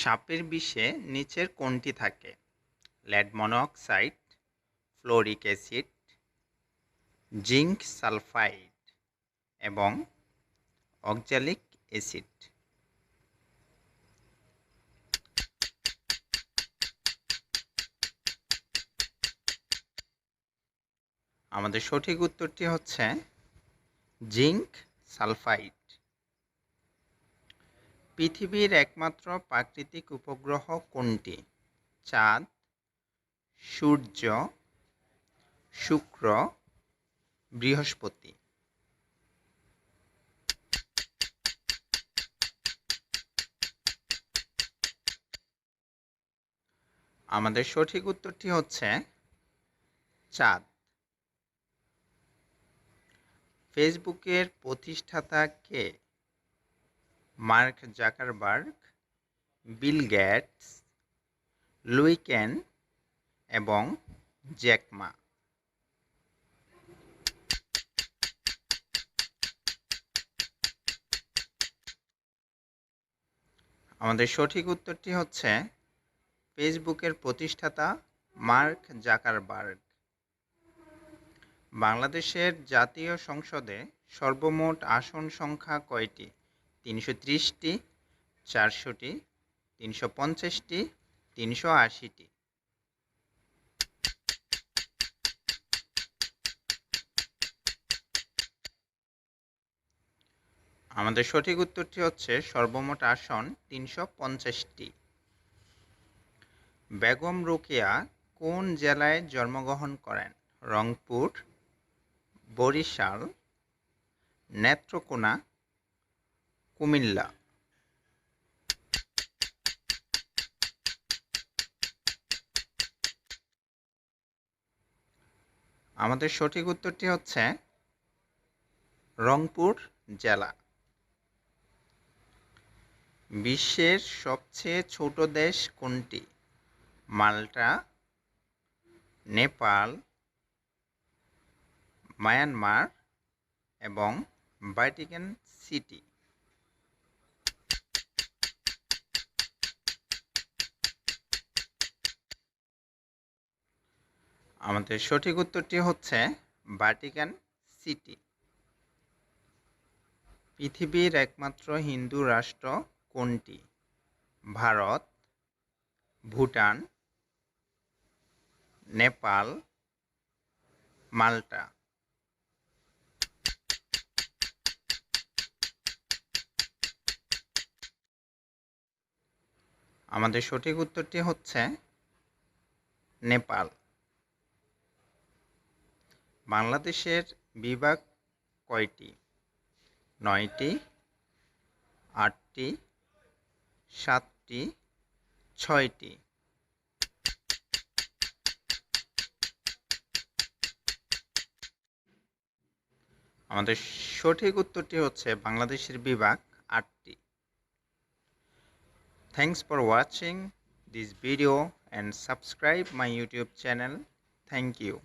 সাপের বিষে নিচের কোনটি থাকে। Lead monoxide, fluoric acid, zinc sulphide এবং অক্সালিক অ্যাসিড। আমাদের সঠিক উত্তরটি হচ্ছে জিঙ্ক সালফাইড। পৃথিবীর একমাত্র প্রাকৃতিক উপগ্রহ কোনটি? চাঁদ, সূর্য, শুক্র, বৃহস্পতি। আমাদের সঠিক উত্তরটি হচ্ছে চাঁদ। ফেসবুকের প্রতিষ্ঠাতা কে? মার্ক জাকারবার্গ, বিল গ্যাটস লুইকেন এবং জ্যাকমা আমাদের সঠিক উত্তরটি হচ্ছে ফেসবুকের প্রতিষ্ঠাতা মার্ক জাকারবার্গ। বাংলাদেশের জাতীয় সংসদে সর্বমোট আসন সংখ্যা কয়টি? তিনশো ত্রিশটি, চারশোটি, তিনশো পঞ্চাশটি, তিনশো আশিটি। আমাদের সঠিক উত্তরটি হচ্ছে সর্বমোট আসন তিনশো পঞ্চাশটি। বেগম রোকেয়া কোন জেলায় জন্মগ্রহণ করেন? রংপুর, বরিশাল, নেত্রকোনা কুমিল্লা। আমাদের সঠিক উত্তরটি হচ্ছে রংপুর জেলা। বিশ্বের সবচেয়ে ছোট দেশ কোনটি? মাল্টা, নেপাল, মায়ানমার এবং ভাটিকান সিটি। আমাদের সঠিক উত্তরটি হচ্ছে ভাটিকান সিটি পৃথিবীর একমাত্র হিন্দু রাষ্ট্র কোনটি? ভারত, ভুটান, নেপাল, মাল্টা। আমাদের সঠিক উত্তরটি হচ্ছে নেপাল। বাংলাদেশের বিভাগ কয়টি? নয়টি, আটটি, সাতটি, ছয়টি। আমাদের সঠিক উত্তরটি হচ্ছে বাংলাদেশের বিভাগ আটটি। Thanks for watching this video and subscribe my YouTube channel thank you